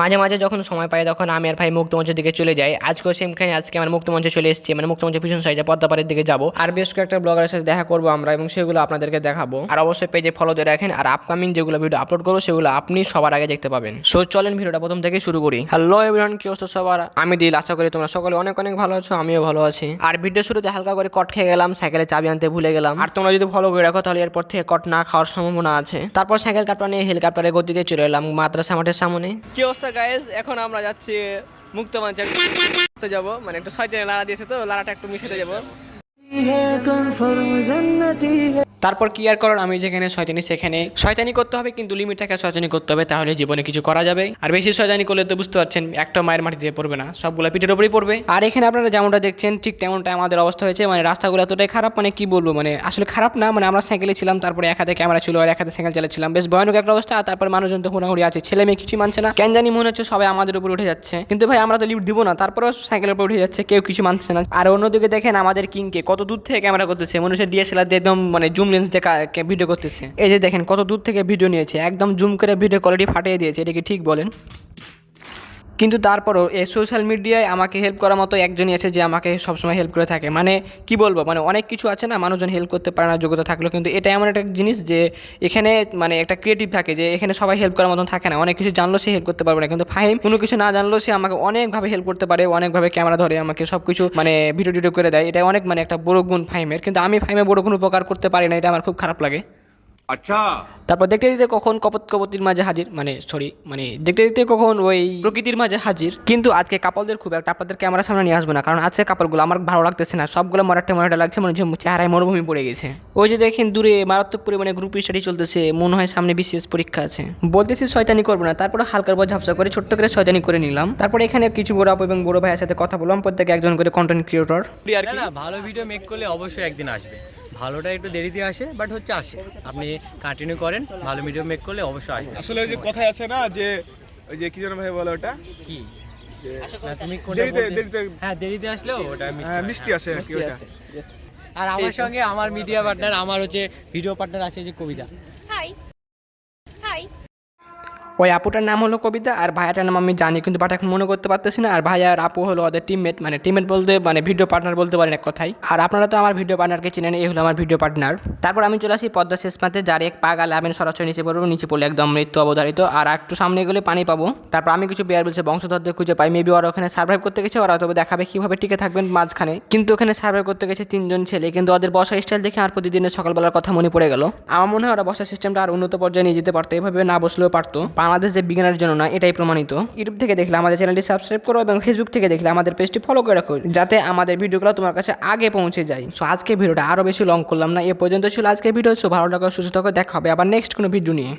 মাঝে মাঝে যখন সময় পাই তখন আমি আর ভাই মুক্তমঞ্চের দিকে চলে যাই। আজকেও সেমখানে, আজকে আমার মুক্তমঞ্চে চলে এসেছি। মানে মুক্তমঞ্চের পিছন সাইডে পদ্মাপাড়ের দিকে যাব। আর বেশ কয়েকটা ব্লগারের সাথে দেখা করব আমরা এবং সেগুলো আপনাদেরকে দেখাবো। আর অবশ্যই পেজে ফলো দিয়ে রাখেন। আর আপকামিং যেগুলো ভিডিও আপলোড করব, সেগুলো আপনি সবার আগে দেখতে পাবেন। সো চলেন ভিডিওটা প্রথম থেকে শুরু করি। হ্যালো এভরিওয়ান কি অবস্থা সবার? আমি দিল, আশা করি তোমরা সকলে অনেক অনেক ভালো আছো, আমিও ভালো আছি। আর ভিডিও শুরুতে হালকা করে কট খেয়ে গেলাম সাইকেলে চাবি আনতে ভুলে গেলাম। আর তোমরা যদি ফলো করে রাখো, তাহলে এরপর থেকে কট না খাওয়ার সম্ভাবনা আছে। তারপর সাইকেল কাপটা নিয়ে হেলিকপ্টারে গতিতে চলে এলাম মাদ্রাসা মাঠের সামনে। কি অবস্থা গাইজ এখন আমরা যাচ্ছি মুক্তমঞ্চে। যাব মানে একটু শয়তানি লাড়া দিয়েছে তো, লাড়াটা একটু মিশাতে যাব। তারপর কি আর করার? আমি যেখানে শয়তানি, সেখানে। শয়তানি করতে হবে, কিন্তু লিমিট থাকে শয়তানি করতে হবে, তাহলে জীবনে কিছু করা যাবে। আর বেশি শয়তানি করলে তো বুঝতে পারছেন, একটা মায়ের মাটি দিয়ে পড়বে না, সবগুলো পিঠের উপরেই পড়বে। আর এখানে আপনারা যেমনটা দেখছেন, ঠিক তেমনটা আমাদের অবস্থা হয়েছে মানে রাস্তাগুলো এতটাই খারাপ মানে কি বলব মানে আসলে খারাপ না মানে আমরা সাইকেলে ছিলাম, তারপরে এক হাতে ক্যামেরা ছিল, আর এক হাতে সাইকেল চালাচ্ছিলাম। বেশ ভয়ানক একটা অবস্থা, আর তারপর মানুষজন তো হুড়াহুড়ি আছে, ছেলে মেয়ে কিছু মানছে না। কেন জানি মনে হচ্ছে সবাই আমাদের উপর উঠে যাচ্ছে। কিন্তু ভাই, আমরা তো লিফট দিব না, তারপরেও সাইকেলের উপর উঠে যাচ্ছে, কেউ কিছু মানছে না। আর অন্যদিকে দেখেন আমাদের কিংকে, কত দূর থেকে ক্যামেরা করতেছে? মানুষের ডিএসএলআর দিয়ে একদম মানে জুম লেন্স দিয়ে ভিডিও করতেছে। এই যে দেখেন কত দূর থেকে ভিডিও নিয়েছে? একদম জুম করে ভিডিও কোয়ালিটি ফাটিয়ে দিয়েছে, এটা কি ঠিক বলেন? কিন্তু তারপরও এই সোশ্যাল মিডিয়ায় আমাকে হেল্প করার মতো একজনই আছে যে আমাকে সবসময় হেল্প করে থাকে। মানে কি বলব? মানে অনেক কিছু আছে না, মানুষজন হেল্প করতে পারে না, যোগ্যতা থাকলেও। কিন্তু এটা এমন একটা জিনিস যে এখানে মানে একটা ক্রিয়েটিভ থাকে যে এখানে সবাই হেল্প করার মতন থাকে না। অনেক কিছু জানলেও সে হেল্প করতে পারবে না। কিন্তু ফাহিম কোনো কিছু না জানলেও সে আমাকে অনেকভাবে হেল্প করতে পারে, অনেকভাবে ক্যামেরা ধরে আমাকে সব কিছু মানে ভিডিও টিডিও করে দেয়। এটা অনেক মানে একটা বড় গুণ ফাহিমের। কিন্তু আমি ফাহিমের বড় গুণ উপকার করতে পারি না, এটা আমার খুব খারাপ লাগে। আচ্ছা। তারপর দেখতে দেখতে কখন কপত কপতির মাঝে হাজির মানে সরি মানে দেখতে দেখতে কখন ওই প্রকৃতির মাঝে হাজির। কিন্তু আজকে কাপলদের খুব একটা আপনাদের ক্যামেরার সামনে নিয়ে আসব না কারণ আজকে কাপড়গুলো আমার ভালো লাগতেছে না সবগুলো মরাটে মরাটা লাগছে মনে হচ্ছে চেহারায় মরুভূমি পড়ে গেছে। ওই যে দেখেন দূরে মারাত্মক পরিমাণে গ্রুপ স্টাডি চলতেছে মনে হয় সামনে বিশেষ পরীক্ষা আছে। বলতেছি শয়তানি করব না তারপরে হালকার পর ঝাপসা করে ছোট্ট করে শয়তানি করে নিলাম। তারপরে এখানে কিছু বড় আপু এবং বড় ভাইয়ের সাথে কথা বললাম প্রত্যেকে একজন করে কন্টেন্ট ক্রিয়েটর ভালো ভিডিও মেক করলে অবশ্যই একদিন আসবে। ভালোটা একটু দেরিতে আসে বাট হচ্ছে আসে। আপনি কন্টিনিউ করেন ভালো ভিডিও মেক করলে অবশ্যই আসে আসলে ওই যে কথাই আছে না যে ওই যে কি যেন ভাই বলে ওটা? কি? তুমি হ্যাঁ দেরিতে আসলেও ওটা মিষ্টি হ্যাঁ, মিষ্টি আসে আর কি ওটা আর আমার সঙ্গে আমার মিডিয়া পার্টনার আমার হচ্ছে ভিডিও পার্টনার আছে যে কবিতা. ওই আপুটার নাম হলো কবিতা আর ভাইয়াটার নাম আমি জানি, কিন্তু বাট এখন মনে করতে পারতেছি না। আর ভাইয়া আর আপু হলো ওদের টিমমেট মানে টিমমেট বলতে মানে ভিডিও পার্টনার বলতে পারেন এক কথাই আর আপনারা তো আমার ভিডিও পার্টনারকে চিনেন, এই হলো আমার ভিডিও পার্টনার তারপর আমি চলে আসি পদ্মা শেষ পাতে যার এক পা গালে আমি সরাসরি নিচে পড়ব, নিচে পড়লে একদম মৃত্যু অবধারিত। আর একটু সামনে গেলে পানি পাবো। তারপর আমি কিছু বিয়ার বলছে, বংশধরদের খুঁজে পাই। মেবি ওরা ওখানে সার্ভাইভ করতে গেছে, ওরা তবে দেখাবে কীভাবে টিকে থাকবেন মাঝখানে। কিন্তু ওখানে সার্ভাইভ করতে গেছে তিনজন ছেলে, কিন্তু ওদের বসা স্টাইল দেখে আর প্রতিদিনের সকালবেলার কথা মনে পড়ে গেল। আমার মনে হয় ওরা বসার সিস্টেমটা আর উন্নত পর্যায়ে নিয়ে যেতে পারতো, এভাবে না বসলেও পারতো। বাংলাদেশ যে বিজ্ঞানের জন্য না, এটাই প্রমাণিত। ইউটিউব থেকে দেখলে আমাদের চ্যানেলটি সাবস্ক্রাইব করো এবং ফেসবুক থেকে দেখলে আমাদের পেজটি ফলো করে রাখো, যাতে আমাদের ভিডিওগুলো তোমার কাছে আগে পৌঁছে যায়। সো আজকে ভিডিওটা আরও বেশি লং করলাম না, এ পর্যন্ত ছিল আজকে ভিডিও সো ভালো লাগা সুস্থ থাকো, দেখা হবে আবার নেক্সট কোনো ভিডিও নিয়ে।